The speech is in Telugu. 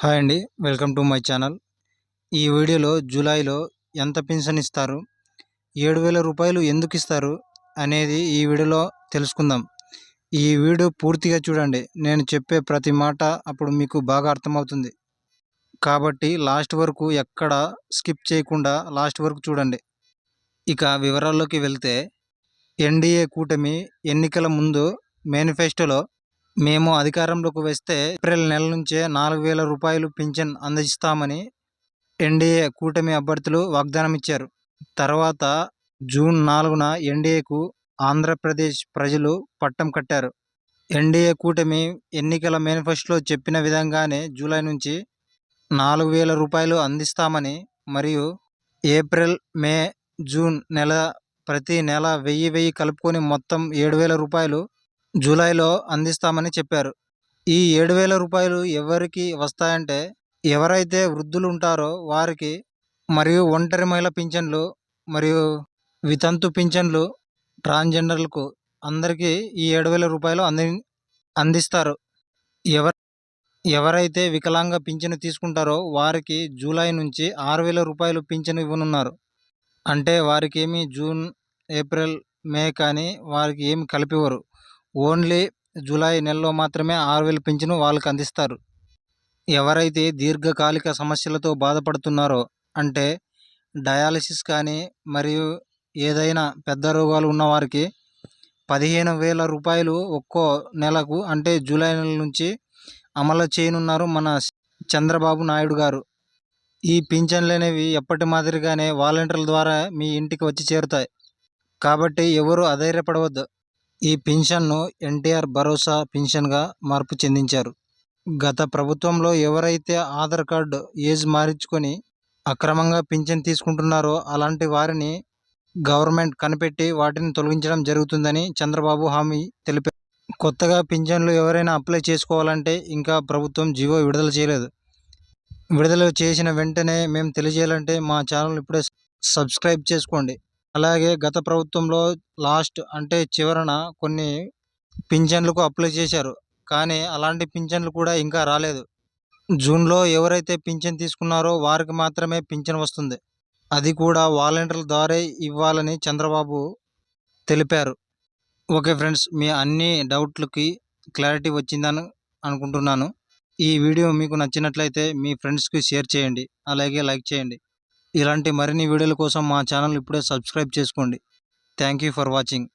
హాయ్ అండి వెల్కమ్ టు మై ఛానల్. ఈ వీడియోలో జూలైలో ఎంత పెన్షన్ ఇస్తారు ఏడు వేల రూపాయలు ఎందుకు ఇస్తారు అనేది ఈ వీడియోలో తెలుసుకుందాం. ఈ వీడియో పూర్తిగా చూడండి నేను చెప్పే ప్రతి మాట అప్పుడు మీకు బాగా అర్థమవుతుంది. కాబట్టి లాస్ట్ వరకు ఎక్కడ స్కిప్ చేయకుండా లాస్ట్ వరకు చూడండి. ఇక వివరాల్లోకి వెళ్తే ఎన్డీఏ కూటమి ఎన్నికల ముందు మేనిఫెస్టోలో మేము అధికారంలోకి వస్తే ఏప్రిల్ నెల నుంచే నాలుగు వేల రూపాయలు పింఛన్ అందిస్తామని ఎన్డీఏ కూటమి అభ్యర్థులు వాగ్దానం ఇచ్చారు. తర్వాత జూన్ నాలుగున ఎన్డీఏకు ఆంధ్రప్రదేశ్ ప్రజలు పట్టం కట్టారు. ఎన్డీఏ కూటమి ఎన్నికల మేనిఫెస్టోలో చెప్పిన విధంగానే జూలై నుంచి నాలుగు వేల రూపాయలు అందిస్తామని మరియు ఏప్రిల్ మే జూన్ నెల ప్రతి నెల వెయ్యి వెయ్యి కలుపుకొని మొత్తం ఏడు వేల రూపాయలు జూలైలో అందిస్తామని చెప్పారు. ఈ ఏడు వేల రూపాయలు ఎవరికి వస్తాయంటే ఎవరైతే వృద్ధులు ఉంటారో వారికి మరియు ఒంటరి మహిళ పింఛన్లు మరియు వితంతు పింఛన్లు ట్రాన్స్జెండర్లకు అందరికీ ఈ ఏడు వేల రూపాయలు అంది అందిస్తారు. ఎవరు ఎవరైతే వికలాంగ పింఛను తీసుకుంటారో వారికి జూలై నుంచి ఆరు వేల రూపాయలు పింఛను ఇవ్వనున్నారు. అంటే వారికి ఏమి జూన్ ఏప్రిల్ మే కానీ వారికి ఏమి కలిపివ్వరు. ఓన్లీ జూలై నెలలో మాత్రమే ఆరువేలు పింఛను వాళ్ళకి అందిస్తారు. ఎవరైతే దీర్ఘకాలిక సమస్యలతో బాధపడుతున్నారో అంటే డయాలసిస్ కానీ మరియు ఏదైనా పెద్ద రోగాలు ఉన్నవారికి పదిహేను వేల రూపాయలు ఒక్కో నెలకు అంటే జూలై నెల నుంచి అమలు చేయనున్నారు మన చంద్రబాబు నాయుడు గారు. ఈ పింఛన్లు అనేవి ఎప్పటి మాదిరిగానే వాలంటీర్ల ద్వారా మీ ఇంటికి వచ్చి చేరుతాయి. కాబట్టి ఎవరు అధైర్యపడవద్దు. ఈ పింఛన్ను ఎన్టీఆర్ భరోసా పింఛన్గా మార్పు చెందించారు. గత ప్రభుత్వంలో ఎవరైతే ఆధార్ కార్డు ఏజ్ మారించుకొని అక్రమంగా పింఛన్ తీసుకుంటున్నారో అలాంటి వారిని గవర్నమెంట్ కనిపెట్టి వాటిని తొలగించడం జరుగుతుందని చంద్రబాబు హామీ తెలిపారు. కొత్తగా పింఛన్లు ఎవరైనా అప్లై చేసుకోవాలంటే ఇంకా ప్రభుత్వం జీవో విడుదల చేయలేదు. విడుదల చేసిన వెంటనే మేము తెలియజేయాలంటే మా ఛానల్ ఇప్పుడే సబ్స్క్రైబ్ చేసుకోండి. అలాగే గత ప్రభుత్వంలో లాస్ట్ అంటే చివరన కొన్ని పింఛన్లకు అప్లై చేశారు. కానీ అలాంటి పింఛన్లు కూడా ఇంకా రాలేదు. జూన్లో ఎవరైతే పింఛన్ తీసుకున్నారో వారికి మాత్రమే పింఛన్ వస్తుంది. అది కూడా వాలంటీర్ల ద్వారా ఇవ్వాలని చంద్రబాబు తెలిపారు. ఓకే ఫ్రెండ్స్ మీ అన్ని డౌట్లకి క్లారిటీ వచ్చిందని అనుకుంటున్నాను. ఈ వీడియో మీకు నచ్చినట్లయితే మీ ఫ్రెండ్స్కి షేర్ చేయండి. అలాగే లైక్ చేయండి. ఇలాంటి మరిన్ని వీడియోల కోసం మా ఛానల్ ఇప్పుడే సబ్స్క్రైబ్ చేసుకోండి. Thank you for watching.